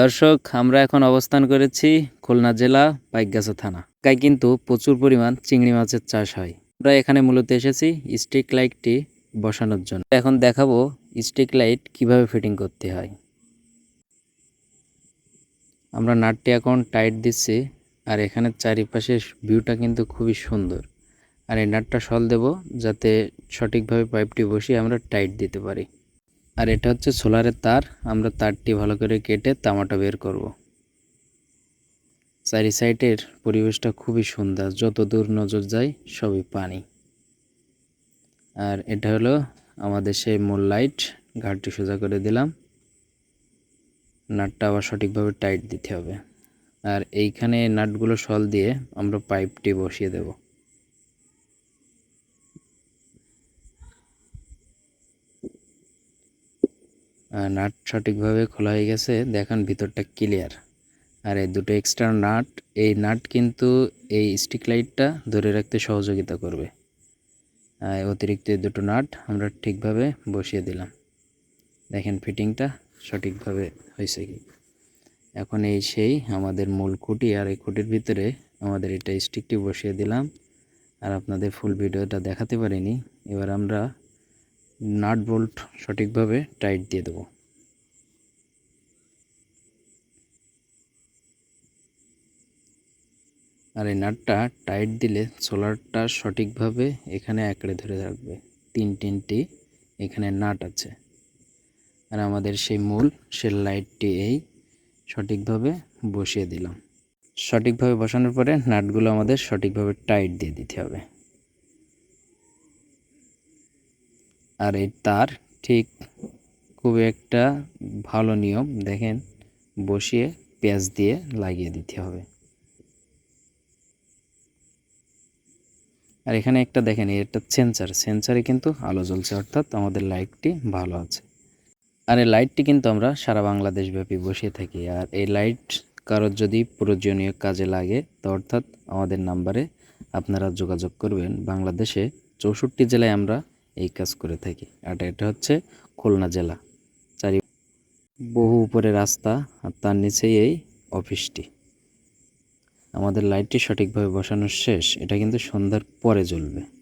দর্শক, আমরা এখন অবস্থান করেছি খুলনা জেলা পাইকগাছা থানা। গায়ে কিন্তু প্রচুর পরিমাণ চিংড়ি মাছের চাষ হয়। আমরা এখানে মূলত এসেছি স্ট্রিক লাইটটি বসানোর জন্য। এখন দেখাবো স্ট্রিক লাইট কীভাবে ফিটিং করতে হয়। আমরা নাটটি এখন টাইট দিচ্ছি আর এখানে চারিপাশের ভিউটা কিন্তু খুবই সুন্দর। আর এই নাটটা সল দেব যাতে সঠিকভাবে পাইপটি বসিয়ে আমরা টাইট দিতে পারি। আর এটা হচ্ছে সোলারের তার। আমরা তারটি ভালো করে কেটে তামাটা বের করব। চারি সাইডের পরিবেশটা খুবই সুন্দর। যত দূর নজর যায়, সবই পানি। আর এটা হলো আমাদের সেই মূল লাইট। ঘাটটি সোজা করে দিলাম। নাটটা আবার সঠিকভাবে টাইট দিতে হবে। আর এইখানে নাটগুলো সল দিয়ে আমরা পাইপটি বসিয়ে দেব। নাট সঠিকভাবে খোলা হয়ে গেছে। দেখেন, ভিতরটা ক্লিয়ার আর এই দুটো এক্সট্রা নাট, এই নাট কিন্তু এই স্টিক লাইটটা ধরে রাখতে সহযোগিতা করবে। অতিরিক্ত এই দুটো নাট আমরা ঠিকভাবে বসিয়ে দিলাম। দেখেন ফিটিংটা সঠিকভাবে হয়েছে কি? এখন এই সেই আমাদের মূল খুঁটি, আর এই খুঁটির ভিতরে আমাদের এটা স্টিকটি বসিয়ে দিলাম। আর আপনাদের ফুল ভিডিওটা দেখাতে পারিনি। এবার আমরা নাট বোল্ট সঠিকভাবে টাইট দিয়ে দেবো। আর এই নাটটা টাইট দিলে সোলারটা সঠিকভাবে এখানে আঁকড়ে ধরে রাখবে তিন তিনটি এখানে নাট আছে। আর আমাদের সেই মূল সে লাইটটি এই সঠিকভাবে বসিয়ে দিলাম। সঠিকভাবে বসানোর পরে নাটগুলো আমাদের সঠিকভাবে টাইট দিয়ে দিতে হবে। আর এই তার ঠিক খুব একটা ভালো নিয়ম। দেখেন, বসিয়ে পেঁয়াজ দিয়ে লাগিয়ে দিতে হবে। আর এখানে একটা দেখেন এটা সেন্সার। সেন্সারে কিন্তু আলো জ্বলছে, অর্থাৎ আমাদের লাইটটি ভালো আছে। আর এই লাইটটি কিন্তু আমরা সারা বাংলাদেশ ব্যাপী বসিয়ে থাকি। আর এই লাইট কারোর যদি প্রয়োজনীয় কাজে লাগে, তো অর্থাৎ আমাদের নাম্বারে আপনারা যোগাযোগ করবেন। বাংলাদেশে চৌষট্টি জেলায় আমরা এই কাজ করে থাকি। আর এটা হচ্ছে খুলনা জেলা। চারি বহু উপরে রাস্তা আর তার নিচেই এই অফিসটি। আমাদের লাইটটি সঠিকভাবে বসানো শেষ। এটা কিন্তু সন্ধ্যার পরে জ্বলবে।